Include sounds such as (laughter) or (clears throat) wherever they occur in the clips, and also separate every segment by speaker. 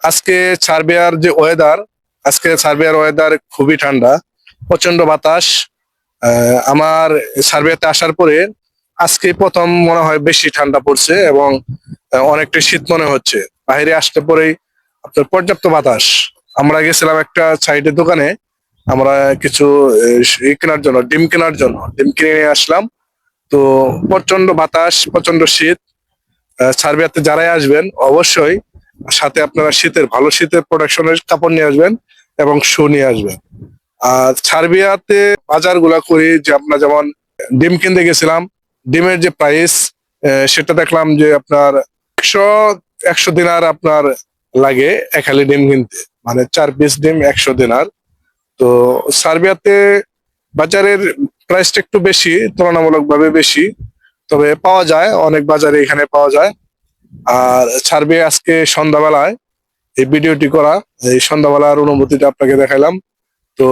Speaker 1: আজকে সার্বিয়ার যে ওয়েদার আজকে সার্বিয়ার ওয়েদার খুবই ঠান্ডা প্রচণ্ড বাতাস। আমার সার্বিয়াতে আসার পরে আজকে প্রথম মনে হয় বেশি ঠান্ডা পড়ছে এবং অনেকটা শীত মনে হচ্ছে। বাইরে আসতে পরেই আপনার পর্যাপ্ত বাতাস। আমরা গেছিলাম একটা সাইডের দোকানে, আমরা কিছু ই কেনার জন্য, ডিম কেনার জন্য। ডিম কিনে নিয়ে আসলাম। তো প্রচণ্ড বাতাস প্রচণ্ড শীত। সার্বিয়াতে যারাই আসবেন, অবশ্যই সাথে আপনারা শীতের, ভালো শীতের প্রোডাকশনের কাপড় নিয়ে আসবেন এবং শু নিয়ে আসবেন। আর সার্বিয়াতে বাজারগুলা করি, যে আপনার যেমন ডিম কিনতে গেছিলাম, ডিমের যে প্রাইস সেটা দেখলাম যে আপনার একশো একশো দিনার আপনার লাগে এক হালি ডিম কিনতে। মানে চার পিস ডিম একশো দিনার। তো সার্বিয়াতে বাজারের প্রাইসটা একটু বেশি, তুলনামূলকভাবে বেশি। তবে পাওয়া যায়, অনেক বাজারে এখানে পাওয়া যায়। আর ছাড়বে আজকে সন্ধ্যাবেলায়। এই ভিডিওটি করা এই সন্ধ্যাবেলার অনুভূতিটা আপনাকে দেখাইলাম। তো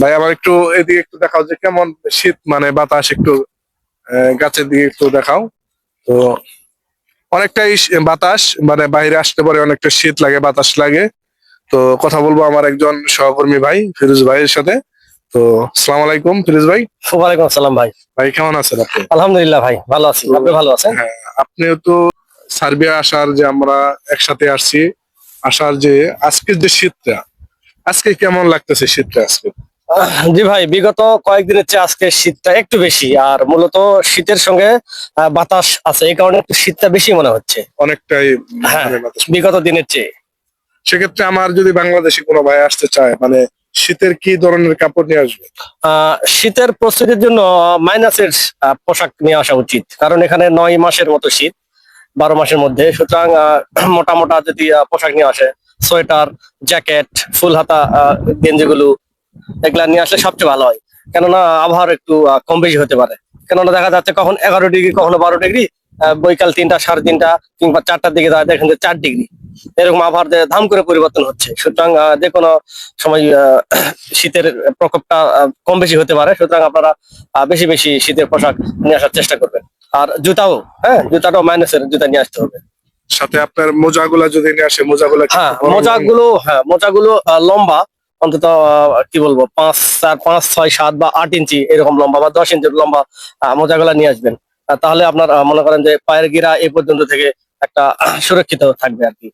Speaker 1: ভাই আমার একটু এদিকে একটু দেখাও যে কেমন শীত মানে বাতাস একটু গাছের দিকে একটু দেখাও। তো অনেকটাই বাতাস মানে বাইরে আসতে পারে অনেকটা শীত লাগে বাতাস লাগে। তো কথা বলব আমার একজন সহকর্মী ভাই ফিরোজ ভাইয়ের সাথে। তো সালাম আলাইকুম ফিরোজ ভাই।
Speaker 2: ওয়ালাইকুম আসসালাম ভাই।
Speaker 1: ভাই কেমন আছেন আপনি?
Speaker 2: আলহামদুলিল্লাহ ভাই ভালো আছি। আপনি ভালো আছেন?
Speaker 1: হ্যাঁ। আপনিও তো সার্বিয়া আসার যে আমরা একসাথে আসছি আসার যে আজকের যে শীতটা আজকে কেমন লাগতেছে শীতটা আজকে
Speaker 2: জি ভাই বিগত কয়েকদিনের চেয়ে আজকে শীতটা একটু বেশি আর মূলত শীতের সঙ্গে বাতাস আছে এই কারণে একটু শীতটা বেশি মনে হচ্ছে
Speaker 1: অনেকটাই
Speaker 2: হ্যাঁ।
Speaker 1: মানে।
Speaker 2: বিগত দিনের চেয়ে
Speaker 1: সেক্ষেত্রে আমার যদি বাংলাদেশি কোনো ভাই আসতে চায় মানে শীতের কি ধরনের কাপড় নিয়ে আসবে?
Speaker 2: শীতের প্রস্তুতির জন্য মাইনাসের পোশাক নিয়ে আসা উচিত। কারণ এখানে নয় মাসের মতো শীত, বারো মাসের মধ্যে। সুতরাং (clears throat) মোটা মোটা যদি পোশাক নিয়ে আসে, সোয়েটার, জ্যাকেট, ফুল হাতা গেঞ্জিগুলো, এগুলা নিয়ে আসলে সবচেয়ে ভালো হয়। কেননা, আবহাওয়ার একটু কম বেশি হতে পারে। কেননা, দেখা যাচ্ছে কখন এগারো ডিগ্রি, কখনো বারো ডিগ্রি বৈকাল তিনটা, সাড়ে তিনটা, কিংবা চারটার দিকে যায়, দেখেন চার ডিগ্রি। এরকম আবহাওয়ার ধাম করে পরিবর্তন হচ্ছে। সুতরাং যে কোনো সময় শীতের প্রকোপটা কম বেশি হতে পারে। সুতরাং আপনারা বেশি বেশি শীতের পোশাক নিয়ে আসার চেষ্টা করবেন। আর জুতাও হ্যাঁ জুতাটাও মাইনাসের জুতা নিয়ে আসতে হবে।
Speaker 1: সাথে আপনার মোজাগুলা যদি নিয়ে আসে মোজাগুলা
Speaker 2: হ্যাঁ? মোজাগুলো হ্যাঁ মোজাগুলো লম্বা। অন্তত কি বলব পাঁচ চার পাঁচ ছয় সাত বা আট ইঞ্চি এরকম লম্বা বা দশ ইঞ্চির লম্বা মোজাগুলা নিয়ে আসবেন। তাহলে আপনার মনে করেন যে পায়ের গিরা এই পর্যন্ত থেকে একটা সুরক্ষিত থাকবে আর কি।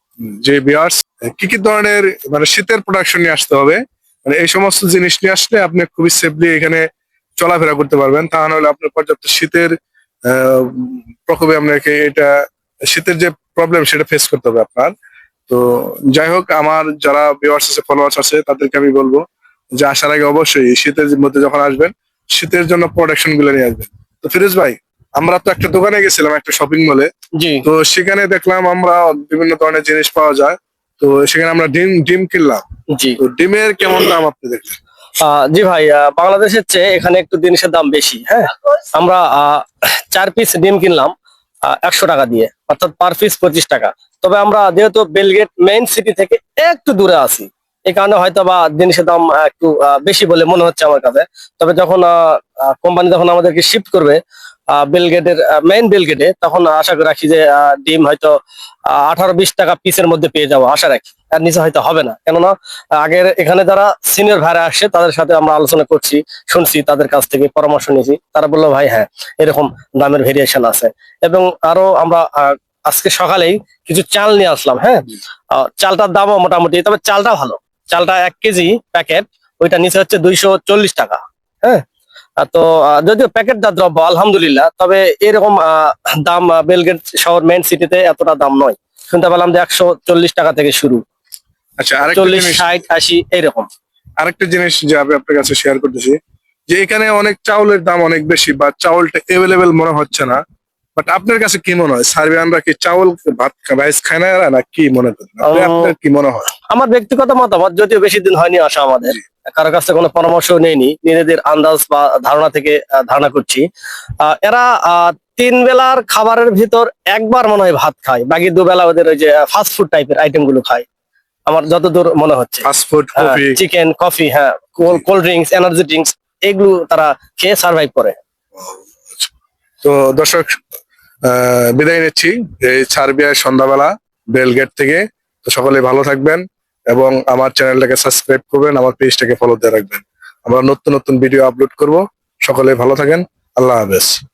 Speaker 1: যে বিয়ার্স কি কি ধরনের মানে শীতের প্রোডাকশন নিয়ে আসতে হবে? মানে এই সমস্ত জিনিস নিয়ে আসলে আপনি খুবই সেফলি এখানে চলাফেরা করতে পারবেন। তা না হলে আপনার পর্যাপ্ত শীতের প্রকোপে আপনাকে এটা, শীতের যে প্রবলেম সেটা ফেস করতে হবে আপনার। তো যাই হোক, আমার যারা ভিউয়ার্স আছে ফলোয়ার্স আছে, তাদেরকে আমি বলব যে আসার আগে অবশ্যই শীতের মধ্যে যখন আসবেন, শীতের জন্য প্রোডাকশনগুলো নিয়ে আসবেন। তো ফিরোজ ভাই আমরা তো একটা দোকানে গেছিলাম একটা শপিং মলে
Speaker 2: জি।
Speaker 1: তো সেখানে দেখলাম আমরা বিভিন্ন ধরনের জিনিস পাওয়া যায়। তো সেখানে আমরা ডিম ডিম কিনলাম।
Speaker 2: জি।
Speaker 1: তো ডিমের কেমন দাম আপনি দেখলেন?
Speaker 2: জি ভাই বাংলাদেশের চেয়ে এখানে একটু জিনিসের দাম বেশি হ্যাঁ? আমরা চার পিস ডিম কিনলাম একশো টাকা দিয়ে অর্থাৎ পার পিস পঁচিশ টাকা। তবে আমরা যেহেতু বেলগেট মেইন সিটি থেকে একটু দূরে আছি এই কারণে হয়তো বা জিনিসের দাম একটু বেশি বলে মনে হচ্ছে আমার কাছে। তবে যখন কোম্পানি যখন আমাদেরকে শিফট করবে বেলগেটের মেইন বেলগেটে তখন আশা করে রাখি যে ডিম হয়তো আঠারো বিশ টাকা পিসের মধ্যে পেয়ে যাব আশা রাখি। আর নিচে হয়তো হবে না। কেননা আগের এখানে যারা সিনিয়র ভাইরা আসছে তাদের সাথে আমরা আলোচনা করছি শুনছি তাদের কাছ থেকে পরামর্শ নিয়েছি। তারা বলল ভাই হ্যাঁ এরকম দামের ভেরিয়েশন আছে। এবং আরও আমরা আজকে সকালেই কিছু চাল নিয়ে আসলাম হ্যাঁ? চালটার দামও মোটামুটি তবে চালটা ভালো। চালটা এক কেজি প্যাকেট ওইটা নিচে হচ্ছে দুইশো চল্লিশ টাকা হ্যাঁ? তো যদিও প্যাকেট প্যাকেটটা দ্রব্য আলহামদুলিল্লাহ তবে এরকম দাম বেলগেট শহর মেন সিটিতে এতটা দাম নয়। শুনতে পেলাম যে একশো চল্লিশ টাকা থেকে শুরু।
Speaker 1: আচ্ছা
Speaker 2: চল্লিশ ষাট আশি এইরকম
Speaker 1: আরেকটা জিনিস যে আমি আপনার কাছে শেয়ার করতেছি যে এখানে অনেক চাউলের দাম অনেক বেশি বা চাউলটা এভেলেবেল মনে হচ্ছে না বাট আপনার কাছে কি মনে হয়? সার্বিয়ানরা কি চাউল ভাত রাইস খায় না না কি মনে করেন? আপনার কি মনে হয়?
Speaker 2: আমার ব্যক্তিগত মতামত যদিও বেশি দিন হয়নি আসা আমাদের। কারও কাছে কোনো পরামর্শ নেইনি নিজেদের আন্দাজ বা ধারণা থেকে ধারণা করছি। এরা তিন বেলার খাবারের ভিতর একবার মনে হয় ভাত খায় বাকি দুবেলা ওদের ওই যে ফাস্ট ফুড টাইপের আইটেমগুলো খায়। আমার যতদূর মনে হচ্ছে। চিকেন কফি হ্যাঁ কোল্ড ড্রিঙ্কস এনার্জি ড্রিঙ্কস এগুলো তারা খেয়ে সার্ভাইভ করে।
Speaker 1: তো দর্শক আহ, বিদায় নিচ্ছি। এই সার্বিয়ার সন্ধ্যাবেলা বেলগেট থেকে। তো সকলে ভালো থাকবেন। এবং আমার চ্যানেলটাকে সাবস্ক্রাইব করবেন, আমার পেজটাকে ফলো দিয়ে রাখবেন। আমরা নতুন নতুন ভিডিও আপলোড করব। সকলে ভালো থাকেন। আল্লাহ হাফেজ।